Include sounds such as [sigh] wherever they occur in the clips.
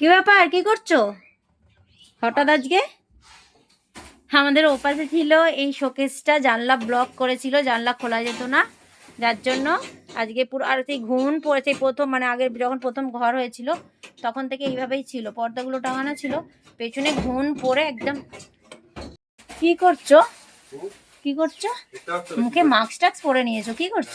কি ব্যাপার? কি করছ? হঠাৎ আজকে? আমাদের ওপাশে ছিল এই শোকেসটা জানলা ব্লক করেছিল জানলা খোলা যেত না। যার জন্য আজকে পুরো আর সেই ঘুণ পড়েছে প্রথম মানে আগের যখন প্রথম ঘর হয়েছিল তখন থেকে এইভাবেই ছিল। পর্দাগুলো টাঙানো ছিল। পেছনে ঘুণ পড়ে একদম। কি করছ? কি করছ? মুখে মাস্ক টাক্স পরে নিয়েছো। কি করছ?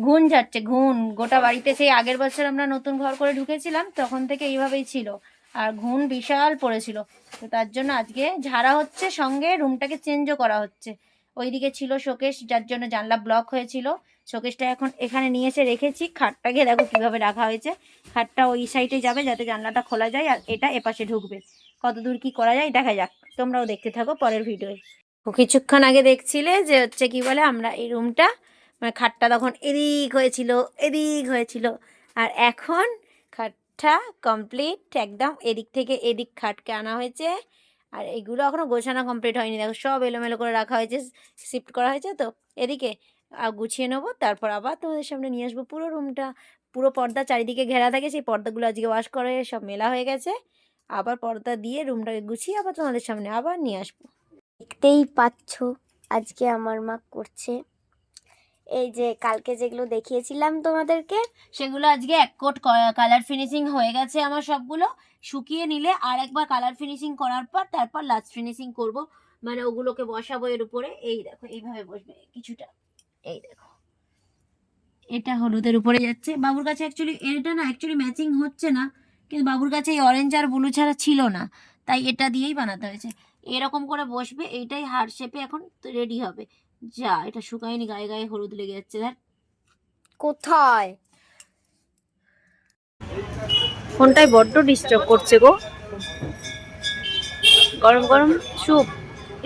ঘুণ যাচ্ছে, ঘুণ। গোটা বাড়িতে সেই আগের বছর আমরা নতুন ঘর করে ঢুকেছিলাম, তখন থেকে এইভাবেই ছিল। আর ঘুণ বিশাল পড়েছিল। তো তার জন্য আজকে ঝাড়া হচ্ছে, সঙ্গে রুমটাকে চেঞ্জও করা হচ্ছে। ওইদিকে ছিল শোকেশ, যার জন্য জানলা ব্লক হয়েছিল। শোকেশটা এখন এখানে নিয়ে এসে রেখেছি। খাটটাকে দেখো কীভাবে রাখা হয়েছে। খাটটা ওই সাইডে যাবে যাতে জানলাটা খোলা যায় আর এটা এপাশে ঢুকবে। কত দূর কি করা যায়, দেখা যাক। তোমরাও দেখতে থাকো পরের ভিডিওয়ে। কিছুক্ষণ আগে দেখছিলে যে হচ্ছে কি বলে, আমরা এই রুমটা মানে খাটটা তখন এদিক হয়েছিল এদিক হয়েছিল। আর এখন খাটটা কমপ্লিট একদম এদিক থেকে এদিক খাটকে আনা হয়েছে। আর এগুলো এখনও গোছানো কমপ্লিট হয়নি। দেখো সব এলোমেলো করে রাখা হয়েছে শিফট করা হয়েছে তো। এদিকে আর গুছিয়ে নেব, তারপর আবার তোমাদের সামনে নিয়ে আসব পুরো রুমটা পুরো পর্দা চারিদিকে ঘেরা থাকে, সেই পর্দাগুলো আজকে ওয়াশ করে সব মেলা হয়ে গেছে। আবার পর্দা দিয়ে রুমটাকে গুছিয়ে আবার তোমাদের সামনে আবার নিয়ে আসব। দেখতেই পাচ্ছ, আজকে আমার মা করছে এই যে কালকে যেগুলো দেখিয়েছিলাম তোমাদেরকে, সেগুলো আজকে এক কোট কালার ফিনিশিং হয়ে গেছে আমার সবগুলো। শুকিয়ে নিলে আর একবার কালার ফিনিশিং করার পর তারপর লাস্ট ফিনিশিং করব। মানে ওগুলোকে বসাবো এর উপরে। এই দেখো, এইভাবে বসবে কিছুটা। এই দেখো। এটা হলুদের উপরে যাচ্ছে। বাবুর কাছে অ্যাকচুয়ালি এটা না অ্যাকচুয়ালি ম্যাচিং হচ্ছে না। কিন্তু বাবুর কাছে এই অরেঞ্জ আর ব্লু ছাড়া ছিল না। তাই এটা দিয়েই বানাতে হয়েছে। এরকম করে বসবে। এইটাই হার্ট শেপে এখন রেডি হবে। যা, এটা শুকায়নি, গায়ে গায়ে হলুদ লেগে যাচ্ছে দেখ কোথায়? ফোনটাই বড্ড ডিস্টার্ব করছে গো। গরম গরম স্যুপ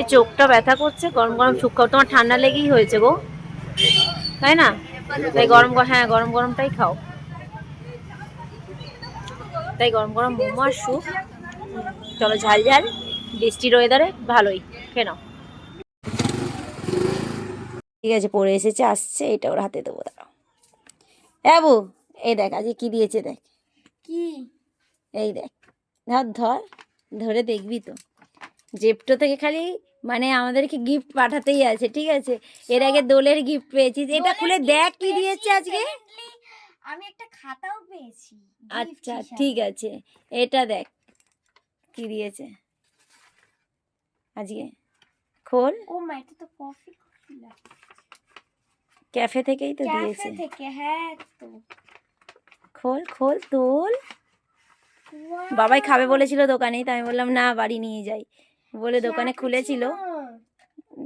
এই চোখটা ব্যথা করছে, গরম গরম স্যুপ খাও। তোমার ঠান্ডা লেগেই হয়েছে গো। তাই না? তাই গরম হ্যাঁ গরম, গরমটাই খাও। তাই গরম গরম মোমো আর স্যুপ চলো ঝাল ঝাল। বৃষ্টির ওয়েদারে ভালোই। খেয়ে নাও। ঠিক আছে পড়ে এসেছে আসছে এটা ওর হাতে দেবো দাঁড়াও। বাবু এই দেখ আজকে কি দিয়েছে দেখ। কি? এই দেখ ধর ধর ধরে দেখবি তো। জেপটো থেকে খালি মানে আমাদেরকে গিফট পাঠাতেই আছে ঠিক আছে? এর আগে দোলের গিফট পেয়েছিস এটা খুলে দেখ কি দিয়েছে আজকে। আমি একটা খাতাও পেয়েছি আচ্ছা ঠিক আছে এটা দেখ কি দিয়েছে। আজকে খোল। ও মা এটা তো কফি ক্যাফে থেকেই তো দিয়েছে। থেকে হ্যাঁ তো। খোল খোল তোল! বাবাই খাবে বলেছিল দোকানে তো আমি বললাম না বাড়ি নিয়ে যাই। বলে দোকানে খুলেছিল।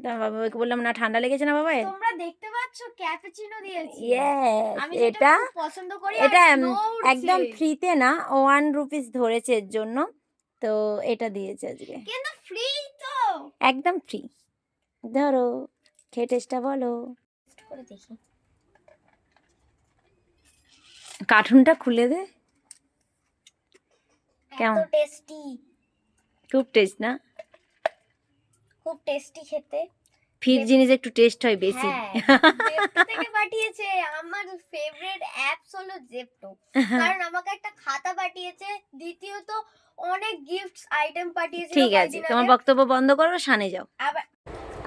বাবাকে বললাম না ঠান্ডা লেগেছে না বাবা তোমরা দেখতে পাচ্ছ ক্যাপুচিনো দিয়েছি। ইয়েস আমি যেটা এটা খুব পছন্দ করি এটা। একদম ফ্রিতে না ওয়ান রুপিস ধরেছে এর জন্য তো এটা দিয়েছে আজকে। কিন্তু ফ্রি তো। একদম ফ্রি। ধরো খেয়ে টেস্টটা বলো। করে দেখি। কার্টুনটা খুলে দে। কেমন? টেস্টি খুব টেস্ট না? খুব টেস্টি খেতে। ফির জিনিস একটু টেস্ট হয় বেশি। হ্যাঁ থেকে পাঠিয়েছে আমার ফেভারিট অ্যাপস হলো জেপটো [laughs] কারণ আমাকে একটা খাতা পাঠিয়েছে দ্বিতীয়ত অনেক গিফটস আইটেম পাঠিয়েছে ঠিক আছে তোমার বক্তব্য বন্ধ করো সানে যাও। আবার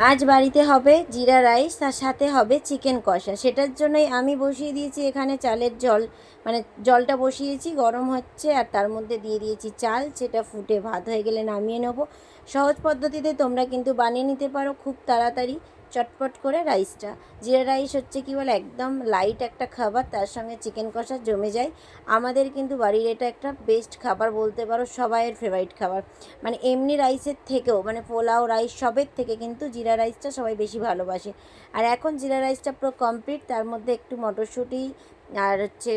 আজ বাড়িতে হবে জিরা রাইস তার সাথে হবে চিকেন কষা। সেটার জন্যই আমি বসিয়ে দিয়েছি এখানে চালের জল। মানে জলটা বসিয়েছি, গরম হচ্ছে আর তার মধ্যে দিয়ে দিয়েছি চাল। সেটা ফুটে ভাত হয়ে গেলে নামিয়ে নেব। সহজ পদ্ধতিতে তোমরা কিন্তু বানিয়ে নিতে পারো খুব তাড়াতাড়ি। চটপট করে রাইসটা। জিরা রাইস হচ্ছে কি বলে, একদম লাইট একটা খাবার, তার সঙ্গে চিকেন কষা জমে যায়। আমাদের কিন্তু বাড়ির এটা একটা বেস্ট খাবার বলতে পারো, সবাইয়ের ফেভারিট খাবার। মানে এমনি রাইসের থেকেও মানে পোলাও রাইস সবের থেকে কিন্তু জিরা রাইসটা সবাই বেশি ভালোবাসে। আর এখন জিরা রাইসটা পুরো কমপ্লিট তার মধ্যে একটু মটরশুঁটি আর হচ্ছে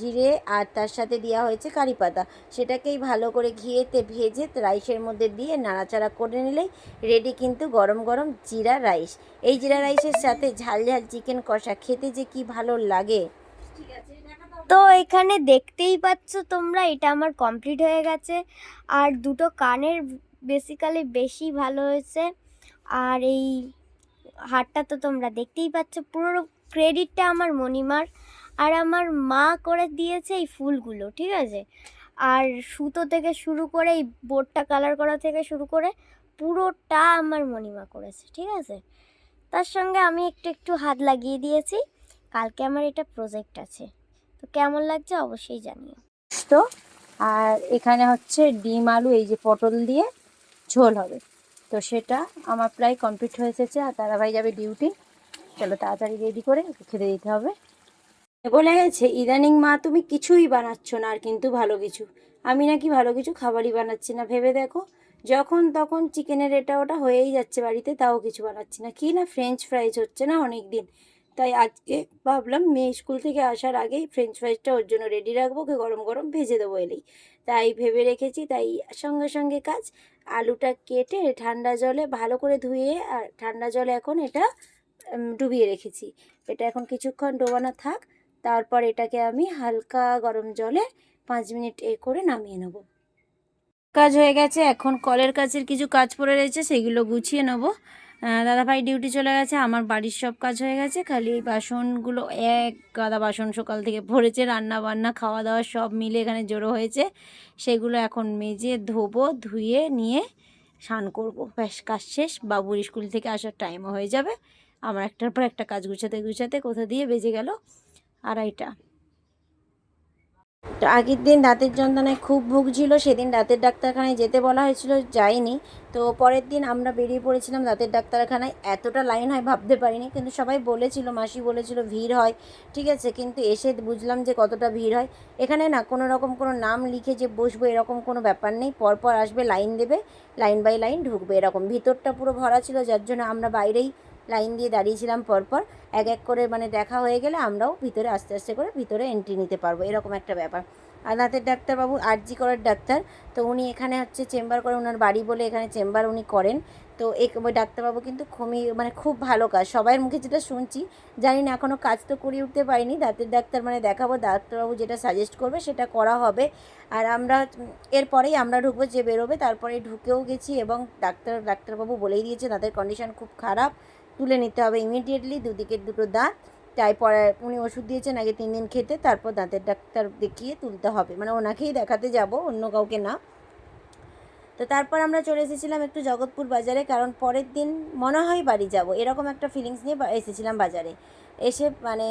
জিরে আর তার সাথে দেওয়া হয়েছে কারি পাতা। সেটাকেই ভালো করে ঘিয়েতে ভেজে রাইসের মধ্যে দিয়ে নাড়াচাড়া করে নিলেই রেডি কিন্তু গরম গরম জিরা রাইস। এই জিরা রাইসের সাথে ঝাল ঝাল চিকেন কষা খেতে যে কি ভালো লাগে। তো এখানে দেখতেই পাচ্ছ তোমরা, এটা আমার কমপ্লিট হয়ে গেছে। আর দুটো কানের বেসিক্যালি বেশি ভালো হয়েছে। আর এই হারটা তো তোমরা দেখতেই পাচ্ছ, পুরো ক্রেডিটটা আমার মণিমার আর আমার মা করে দিয়েছে এই ফুলগুলো, ঠিক আছে? আর সুতো থেকে শুরু করে, এই বোর্ডটা কালার করা থেকে শুরু করে পুরোটা আমার মণিমা করেছে, ঠিক আছে? তার সঙ্গে আমি একটু একটু হাত লাগিয়ে দিয়েছি। কালকে আমার এটা প্রজেক্ট আছে। তো কেমন লাগছে অবশ্যই জানিও। তো আর এখানে হচ্ছে ডিম, আলু, এই যে পটল দিয়ে ঝোল হবে। তো সেটা আমার প্রায় কমপ্লিট হয়ে এসেছে আর দাদাভাই যাবে ডিউটি চলো তাড়াতাড়ি রেডি করে খেতে দিতে হবে। বলে গেছে, ইদানিং মা, তুমি কিছুই বানাচ্ছ না আর কিন্তু ভালো কিছু। আমি নাকি ভালো কিছু খাবারই বানাচ্ছি না, ভেবে দেখো। যখন তখন চিকেনের এটা ওটা হয়েই যাচ্ছে বাড়িতে, তাও কিছু বানাচ্ছি না। কি না ফ্রেঞ্চ ফ্রাইজ হচ্ছে না অনেক দিন তাই আজকে ভাবলাম, মেয়ে স্কুল থেকে আসার আগেই ফ্রেঞ্চ ফ্রাইজটা ওর জন্য রেডি রাখব, ওকে গরম গরম ভেজে দেবো এলেই। তাই ভেবে রেখেছি, তাই সঙ্গে সঙ্গে কাজ, আলুটা কেটে ঠান্ডা জলে ভালো করে ধুয়ে, আর ঠান্ডা জলে এখন এটা ডুবিয়ে রেখেছি। এটা এখন কিছুক্ষণ ডোবানো থাক তারপর এটাকে আমি হালকা গরম জলে পাঁচ মিনিট এ করে নামিয়ে নেব। কাজ হয়ে গেছে, এখন কলের কাছের কিছু কাজ পড়ে রয়েছে, সেগুলো গুছিয়ে নেব। দাদাভাই ডিউটি চলে গেছে, আমার বাড়ির সব কাজ হয়ে গেছে, খালি এই বাসনগুলো, এক গাদা বাসন সকাল থেকে ভরেছে রান্না বান্না, খাওয়া দাওয়া সব মিলে এখানে জড়ো হয়েছে। সেগুলো এখন মেজে ধোবো, ধুয়ে নিয়ে স্নান করব। ব্যাস, কাজ শেষ, বাবুর স্কুল থেকে আসার টাইমও হয়ে যাবে। আমার একটার পর একটা কাজ গুছাতে গুছাতে কোথা দিয়ে বেজে গেল? আড়াইটা। তো আগের দিন দাঁতের যন্ত্রণায় খুব ভুগছিল, সেদিন দাঁতের ডাক্তারখানায় যেতে বলা হয়েছিল, যাইনি। তো পরের দিন আমরা বেরিয়ে পড়েছিলাম দাঁতের ডাক্তারখানায়, এতটা লাইন হয় ভাবতে পারিনি, কিন্তু সবাই বলেছিল, মাসি বলেছিল ভিড় হয়, ঠিক আছে, কিন্তু এসে বুঝলাম যে কতটা ভিড় হয়। এখানে না, কোনো রকম কোনো নাম লিখে যে বসবো এরকম কোনো ব্যাপার নেই, পরপর আসবে, লাইন দেবে, লাইন বাই লাইন ঢুকবে এরকম। ভিতরটা পুরো ভরা ছিল, যার জন্য আমরা বাইরেই লাইন দিয়ে দাঁড়িয়েছিলাম পরপর, এক এক করে মানে দেখা হয়ে গেলে আমরাও ভিতরে আস্তে আস্তে করে ভিতরে এন্ট্রি নিতে পারব, এরকম একটা ব্যাপার। আর দাঁতের ডাক্তারবাবু আরজি করার ডাক্তার, তো উনি এখানে হচ্ছে চেম্বার করে ওনার বাড়ি বলে এখানে চেম্বার উনি করেন। তো ওই ডাক্তারবাবু কিন্তু খুবই মানে খুব ভালো কাজ সবাইয়ের মুখে যেটা শুনছি, জানি না এখনও কাজ তো করে উঠতে পারিনি, দাঁতের ডাক্তার মানে দেখাবো, ডাক্তারবাবু যেটা সাজেস্ট করবে সেটা করা হবে। আর আমরা, এরপরেই আমরা ঢুকবো যে বেরোবে, তারপরে ঢুকেও গেছি এবং ডাক্তার, ডাক্তারবাবু বলেই দিয়েছে দাঁতের কন্ডিশন খুব খারাপ। তুলে নিতে হবে ইমিডিয়েটলি দুদিকের দুটো দাঁত। তাই পরে উনি ওষুধ দিয়েছেন আগে তিন দিন খেতে, তারপর দাঁতের ডাক্তার দেখিয়ে তুলতে হবে। মানে ওনাকেই দেখাতে যাব, অন্য কাউকে না। তো তারপর আমরা চলে এসেছিলাম একটু জগৎপুর বাজারে, কারণ পরের দিন মনে হয় বাড়ি যাব। এরকম একটা ফিলিংস নিয়ে এসেছিলাম বাজারে। এসে মানে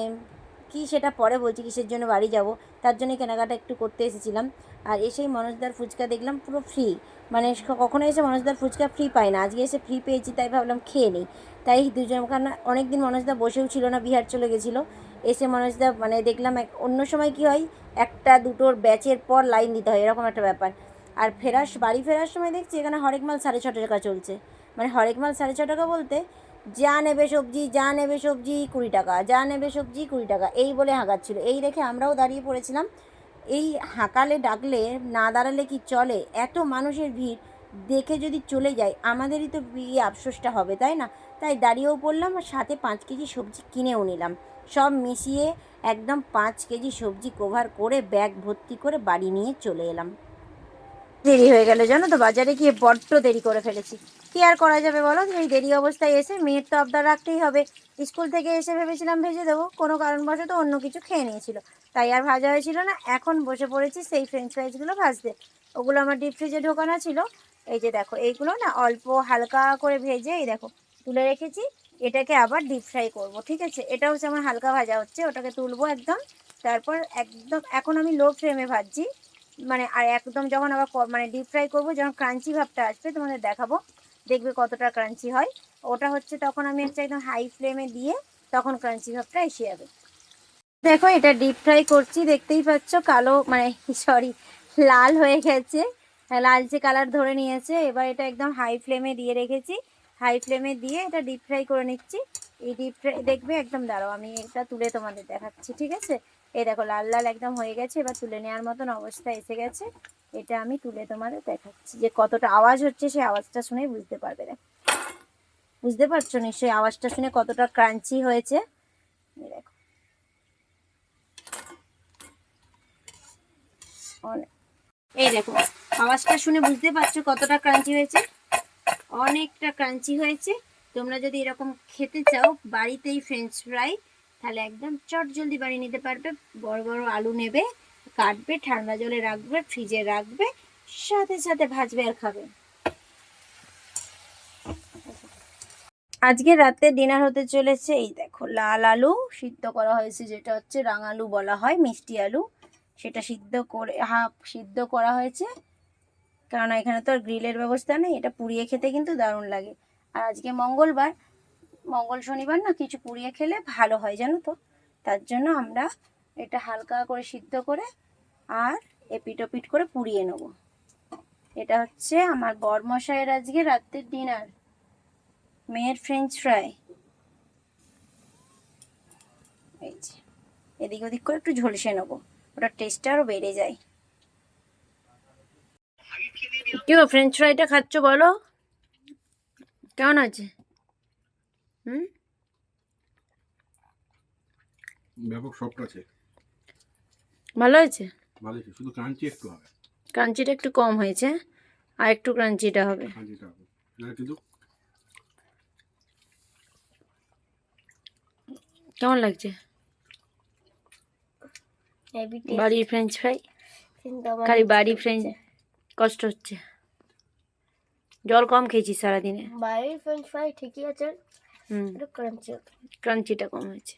কি সেটা পরে বলছি, কিসের জন্য বাড়ি যাব? তার জন্য কেনাকাটা একটু করতে এসেছিলাম। আর এসেই মনোজদার ফুচকা দেখলাম, পুরো ফ্রি মানে কখনো এসে মনোজদার ফুচকা ফ্রি পাই না। আজকে এসে ফ্রি পেয়েছি, তাই ভাবলাম খেয়ে নিই। তাই দুজন কারণ অনেক দিন মনোজদা বসেও ছিল না, বিহার চলে গেছিল। এসে মনোজদা মানে দেখলাম এক, অন্য সময় কি হয়, একটা দুটোর ব্যাচের পর লাইন দিতে হয়, এরকম একটা ব্যাপার। আর ফেরার বাড়ি ফেরার সময় দেখছি এখানে হরেক মাল সাড়ে ছ টাকা চলছে। মানে হরেক মাল সাড়ে ছ টাকা বলতে, যা নেবে সবজি, যা নেবে সবজি কুড়ি টাকা, যা নেবে সবজি কুড়ি টাকা, এই বলে হাঁকাচ্ছিল। এই দেখে আমরাও দাঁড়িয়ে পড়েছিলাম। এই হাঁকালে, ডাকলে, না দাঁড়ালে কি চলে? এত মানুষের ভিড়, দেখে যদি চলে যায়, আমাদেরই তো বিয়ে আফসোসটা হবে, তাই না? তাই দাঁড়িয়েও পড়লাম আর সাথে পাঁচ কেজি সবজি কিনেও নিলাম। সব মিশিয়ে একদম পাঁচ কেজি সবজি কভার করে ব্যাগ ভর্তি করে বাড়ি নিয়ে চলে এলাম। দেরি হয়ে গেল, জানো তো? বাজারে গিয়ে বড্ড দেরি করে ফেলেছি। কি আর করা যাবে বলো? এই দেরি অবস্থায় এসে মেয়ের তো আবদার রাখতেই হবে। স্কুল থেকে এসে ভেবেছিলাম ভেজে দেবো, কোনো কারণবশত অন্য কিছু খেয়ে নিয়েছিল। তাই আর ভাজা হয়েছিল না, এখন বসে পড়েছি সেই ফ্রেঞ্চ ফ্রাইজগুলো ভাজতে। ওগুলো আমার ডিপ ফ্রিজে ঢোকানো ছিল। এই যে দেখো, এইগুলো না অল্প হালকা করে ভেজে, এই দেখো, তুলে রেখেছি। এটাকে আবার ডিপ ফ্রাই করব, ঠিক আছে? এটা হচ্ছে আমার হালকা ভাজা হচ্ছে, ওটাকে তুলবো একদম। তারপর একদম, এখন আমি লো ফ্লেমে ভাজছি। মানে আর একদম যখন আবার মানে ডিপ ফ্রাই করব, যখন ক্রাঞ্চি ভাবটা আসবে, তোমাদের দেখাবো। দেখবে কতটা ক্রাঞ্চি হয়। ওটা হচ্ছে তখন আমি হচ্ছে একদম হাই ফ্লেমে দিয়ে তখন ক্রাঞ্চি ভাবটা এসে যাবে। দেখো, এটা ডিপ ফ্রাই করছি, দেখতেই পাচ্ছ কালো মানে সরি লাল হয়ে গেছে। লালচে কালার ধরে নিয়েছে, এবার এটা একদম হাই ফ্লেমে দিয়ে রেখেছি। হাই ফ্লেমে দিয়ে এটা ডিপ ফ্রাই করে নিচ্ছি। এই ডিপ ফ্রাই দেখবে, একদম, দাঁড়াও, আমি এটা তুলে তোমাদের দেখাচ্ছি, ঠিক আছে? এই দেখো, লাল লাল একদম হয়ে গেছে। এবার তুলে নেওয়ার মতন অবস্থা এসে গেছে। এটা আমি তুলে তোমাদের দেখাচ্ছি। যে কতটা আওয়াজ হচ্ছে, সেই আওয়াজটা শুনে বুঝতে পারবে দেখ বুঝতে পারছ নিশ্চয়ই আওয়াজটা শুনে কতটা ক্রাঞ্চি হয়েছে? দেখো। এই দেখো, আওয়াজটা শুনে বুঝতে পারছ কতটা ক্রাঞ্চি হয়েছে? অনেকটা ক্রাঞ্চি হয়েছে। তোমরা যদি এরকম খেতে চাও, বাড়িতেই ফ্রেঞ্চ ফ্রাই তাহলে একদম চট জলদি বানিয়ে নিতে পারবে। বড় বড় আলু নেবে, কাটবে, ঠান্ডা জলে রাখবে, ফ্রিজে রাখবে, সাথে সাথে ভাজবে আর খাবে। আজকে রাতে ডিনার হতে চলেছে এই দেখো, লাল আলু সিদ্ধ করা হয়েছে, যেটা হচ্ছে রাঙালু বলা হয়, মিষ্টি আলু। সেটা সিদ্ধ করে হাফ সিদ্ধ করা হয়েছে। কারণ এখানে তো আর গ্রিলের ব্যবস্থা নেই, এটা পুড়িয়ে খেতে কিন্তু দারুণ লাগে। আর আজকে মঙ্গলবার মঙ্গল শনিবার না কিছু পুড়িয়ে খেলে ভালো হয়, জানো তো? তার জন্য আমরা এটা হালকা করে সিদ্ধ করে আর এপিটোপিট করে পুড়িয়ে নেব। এটা হচ্ছে আমার বরমশাইয়ের আজকে রাত্রের ডিনার মেয়ের ফ্রেঞ্চ ফ্রাই এই যে, এদিক ওদিক করে একটু ঝলসে নেব ওটার টেস্টটা আরও বেড়ে যায়। কি গো ফ্রেঞ্চ ফ্রাইটা খাচ্ছ বলো? কেমন আছে? হুম? ব্যাপক সফট আছে। ভালো হয়েছে? ভালো আছে শুধু ক্রাঞ্চি একটু হবে। ক্রাঞ্চিটা একটু কম হয়েছে আর একটু ক্রাঞ্চিটা হবে। ক্রাঞ্চিটা হবে। না কিন্তু কেমন লাগছে? বাড়ির ফ্রেঞ্চ ফ্রাই খালি বাড়ি ফ্রেঞ্চ কষ্ট হচ্ছে। জল কম খেয়েছি সারাদিনে। বাড়ির ফ্রেঞ্চ ফ্রাই ঠিকই আছে। ক্রাঞ্চিটা কম হয়েছে।